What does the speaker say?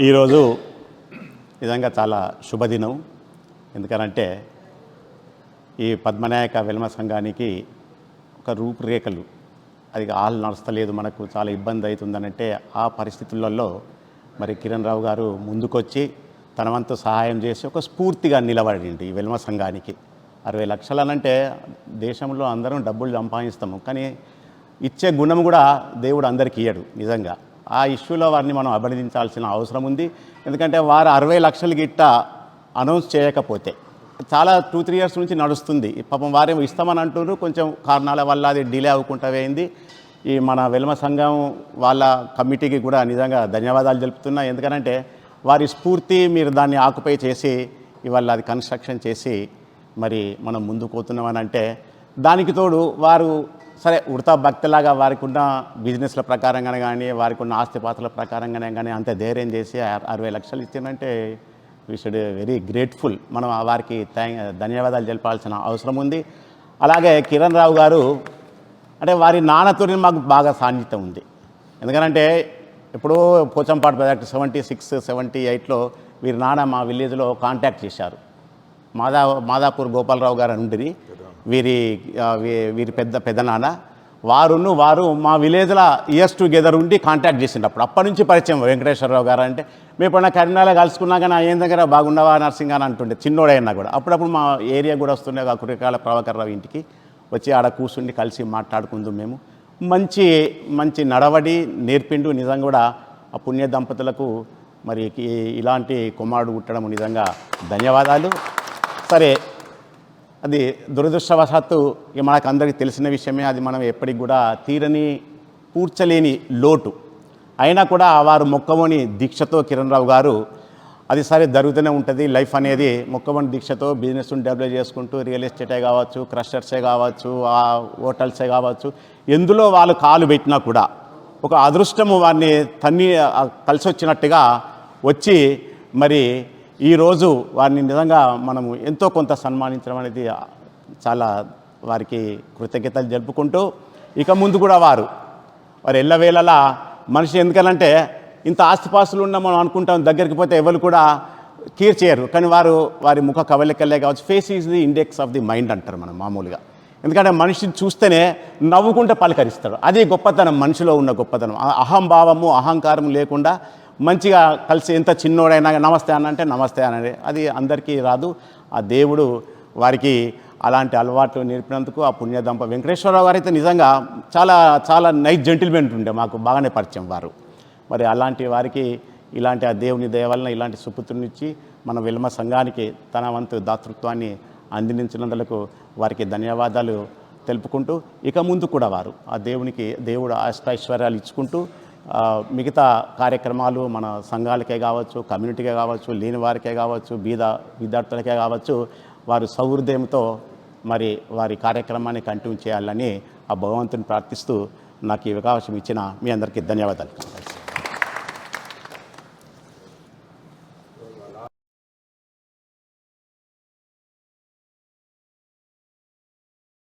ఈరోజు నిజంగా చాలా శుభదినం. ఎందుకనంటే ఈ పద్మనాయక విలమ సంఘానికి ఒక రూపురేఖలు. అది ఆలు నడుస్తలేదు మనకు చాలా ఇబ్బంది అవుతుందనంటే ఆ పరిస్థితులలో మరి కిరణ్ రావు గారు ముందుకొచ్చి తన వంతు సహాయం చేసి ఒక స్ఫూర్తిగా నిలబడింది ఈ విలమ సంఘానికి. అరవై లక్షలనంటే దేశంలో అందరం డబ్బులు సంపాదిస్తాము. కానీ ఇచ్చే గుణం కూడా దేవుడు అందరికీ ఇయ్యడు నిజంగా. ఆ ఇష్యూలో వారిని మనం అభినందించాల్సిన అవసరం ఉంది. ఎందుకంటే వారు అరవై లక్షలు గిట్ట అనౌన్స్ చేయకపోతే చాలా టూ త్రీ ఇయర్స్ నుంచి నడుస్తుంది. పాపం వారేమో ఇస్తామని అంటున్నారు. కొంచెం కారణాల వల్ల అది డిలే అవ్వకుండా పోయింది ఈ మన వెల్మ సంఘం వాళ్ళ కమిటీకి కూడా నిజంగా ధన్యవాదాలు తెలుపుతున్నా. ఎందుకనంటే వారి స్ఫూర్తి మీరు దాన్ని ఆకుపై చేసి ఇవాళ అది కన్స్ట్రక్షన్ చేసి మరి మనం ముందుకు పోతున్నామని అంటే దానికి తోడు వారు సరే ఉడతా భక్తిలాగా వారికి ఉన్న బిజినెస్ల ప్రకారంగానే కానీ వారికి ఉన్న ఆస్తిపాస్తుల ప్రకారంగానే కానీ అంత ధైర్యం చేసి అరవై లక్షలు ఇచ్చిందంటే వీ షుడ్ వెరీ గ్రేట్ఫుల్ మనం వారికి థ్యాంక్ ధన్యవాదాలు తెలపాల్సిన అవసరం ఉంది. అలాగే కిరణ్ రావు గారు అంటే వారి నాన్నతో మాకు బాగా సాన్నిహిత్యం ఉంది. ఎందుకంటే ఎప్పుడో Pochampadu project seventy six seventy ఎయిట్లో వీరి నాన్న మా విలేజ్లో కాంటాక్ట్ చేశారు. మాదా మాదాపూర్ గోపాలరావు గారు అని వీరి వీ- వీరి పెద్ద పెద్దనాన్న వారును వారు మా విలేజ్లో ఇయర్స్ టుగెదర్ ఉండి కాంటాక్ట్ చేసినప్పుడు అప్పటి నుంచి పరిచయం వెంకటేశ్వరరావు గారు అంటే మేము ఎప్పుడన్నా కరీంనగర్లో కలుసుకున్నా కానీ ఏం దగ్గర బాగున్నావా నర్సింగ్ అని అంటుండే చిన్నోడైనా కూడా. అప్పుడప్పుడు మా ఏరియా కూడా వస్తుండే ఆ కురికాల ప్రభాకర్ రావు ఇంటికి. వచ్చి ఆడ కూర్చుండి కలిసి మాట్లాడుకుందాం మేము. మంచి మంచి నడవడి నేర్పిండు. నిజంగా కూడా ఆ పుణ్య దంపతులకు మరి ఇలాంటి కుమారుడు పుట్టడం నిజంగా ధన్యవాదాలు. సరే అది దురదృష్టవశాత్తు ఇక మనకు అందరికీ తెలిసిన విషయమే. అది మనం ఎప్పటికి కూడా తీరని పూడ్చలేని లోటు. అయినా కూడా వారు మొక్కమోని దీక్షతో కిరణ్ రావు గారు అది సరే జరుగుతూనే ఉంటుంది. లైఫ్ అనేది మొక్కవని దీక్షతో బిజినెస్ని డెవలప్ చేసుకుంటూ రియల్ ఎస్టేటే కావచ్చు క్రషర్సే కావచ్చు హోటల్సే కావచ్చు ఎందులో వాళ్ళు కాలు పెట్టినా కూడా ఒక అదృష్టము వారిని తన్ని కలిసి వచ్చినట్టుగా వచ్చి మరి ఈరోజు వారిని నిజంగా మనము ఎంతో కొంత సన్మానించడం అనేది చాలా వారికి కృతజ్ఞతలు జరుపుకుంటూ ఇక ముందు కూడా వారు. వారు ఎల్లవేళలా మనిషి ఎందుకనంటే ఇంత ఆస్తిపాస్తులు ఉన్న మనం అనుకుంటాం దగ్గరికి పోతే ఎవరు కూడా కేర్ చేయరు కానీ వారు వారి ముఖ కవలికలే కావచ్చు face is the index of the mind అంటారు మనం మామూలుగా. ఎందుకంటే మనిషిని చూస్తేనే నవ్వుకుంటే పలకరిస్తాడు అది గొప్పతనం మనిషిలో ఉన్న గొప్పతనం. అహంభావము అహంకారం లేకుండా మంచిగా కలిసి ఎంత చిన్నోడైనా నమస్తే అని అంటే నమస్తే అని అది అందరికీ రాదు. ఆ దేవుడు వారికి అలాంటి అలవాట్లు నేర్పినందుకు ఆ పుణ్యదంప వెంకటేశ్వరరావు గారు అయితే నిజంగా చాలా చాలా నైట్ జెంటిల్మెన్ ఉండే. మాకు బాగానే పరిచయం వారు. మరి అలాంటి వారికి ఇలాంటి ఆ దేవుని దయ వలన ఇలాంటి సుపుత్రునిచ్చి మన విల్మ సంఘానికి తన వంతు దాతృత్వాన్ని అందించినందులకు వారికి ధన్యవాదాలు తెలుపుకుంటూ ఇక ముందు కూడా వారు ఆ దేవునికి దేవుడు అష్టైశ్వర్యాలు ఇచ్చుకుంటూ మిగతా కార్యక్రమాలు మన సంఘాలకే కావచ్చు కమ్యూనిటీకే కావచ్చు లేని వారికే కావచ్చు బీద విద్యార్థులకే కావచ్చు వారు సౌహృదయంతో మరి వారి కార్యక్రమాన్ని కంటిన్యూ చేయాలని ఆ భగవంతుని ప్రార్థిస్తూ నాకు ఈ అవకాశం ఇచ్చిన మీ అందరికీ ధన్యవాదాలు.